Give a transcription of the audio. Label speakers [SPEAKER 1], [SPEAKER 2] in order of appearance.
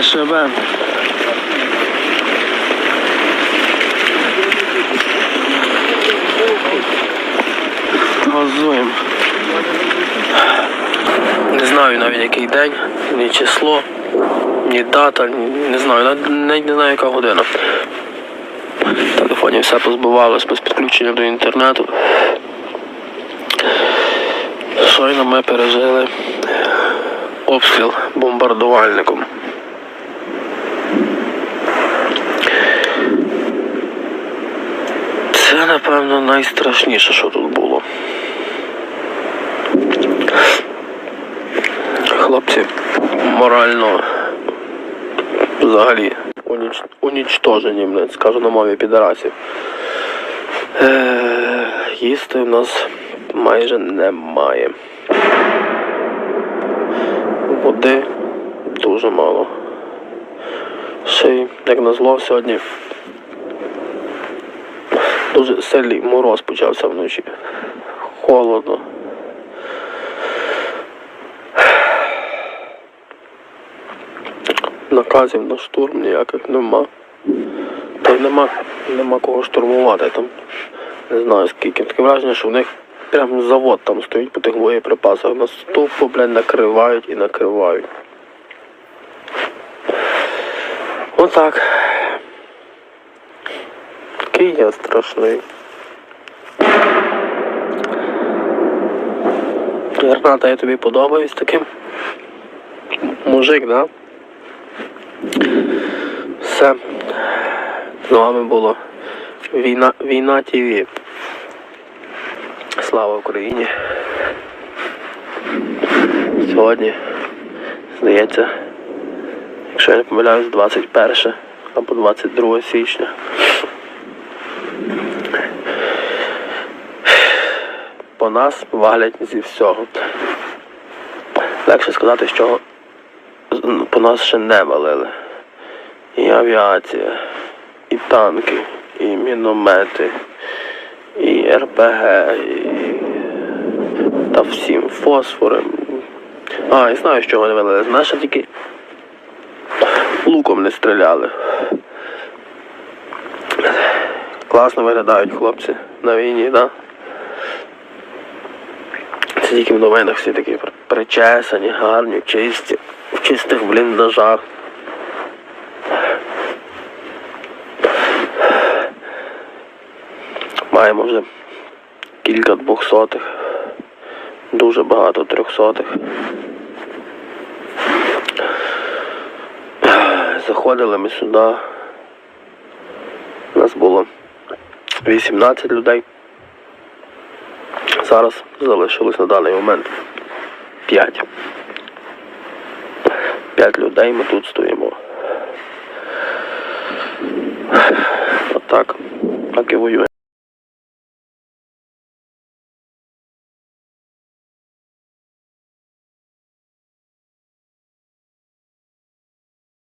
[SPEAKER 1] ДШБ. Газуємо. Не знаю навіть який день, ні число, ні дата, не знаю, навіть не знаю яка година. В телефоні все позбивалось без підключення до інтернету. Щойно ми пережили обстріл бомбардувальником. Це, напевно, найстрашніше, що тут було. Хлопці морально взагалі уніч... унічтожені, блядь, скажу на мові підарасів. Е, їсти в нас майже немає. Води дуже мало. Ще й, як назло, сьогодні дуже сильний мороз почався вночі. Холодно. Наказів на штурм ніяких нема. Та й нема, нема кого штурмувати там. Не знаю скільки. Таке враження, що в них прям завод там стоїть по тих боєприпасах. Нас тупо, блядь, накривають і накривають. Отак. Такий я страшний. Гарната, я тобі подобаюсь таким. Мужик, да? Все. З вами було Війна, Війна ТВ. Слава Україні. Сьогодні, здається, якщо я не помиляюсь, 21 або 22 січня. По нас валять зі всього. Легше сказати, що по нас ще не валили. І авіація, і танки, і міномети, і РПГ, і... та всім фосфори. А, і знаю, що вони валили. Знаєш, тільки луком не стріляли. Класно виглядають хлопці на війні, так? Да? Це тільки в новинах всі такі причесані, гарні, чисті, в чистих бліндажах. Маємо вже кілька двохсотих, дуже багато трьохсотих. Заходили ми сюди. У Нас було 18 людей. Зараз залишилось на даний момент 5. 5 людей ми тут стоїмо. Отак. Так і воюємо.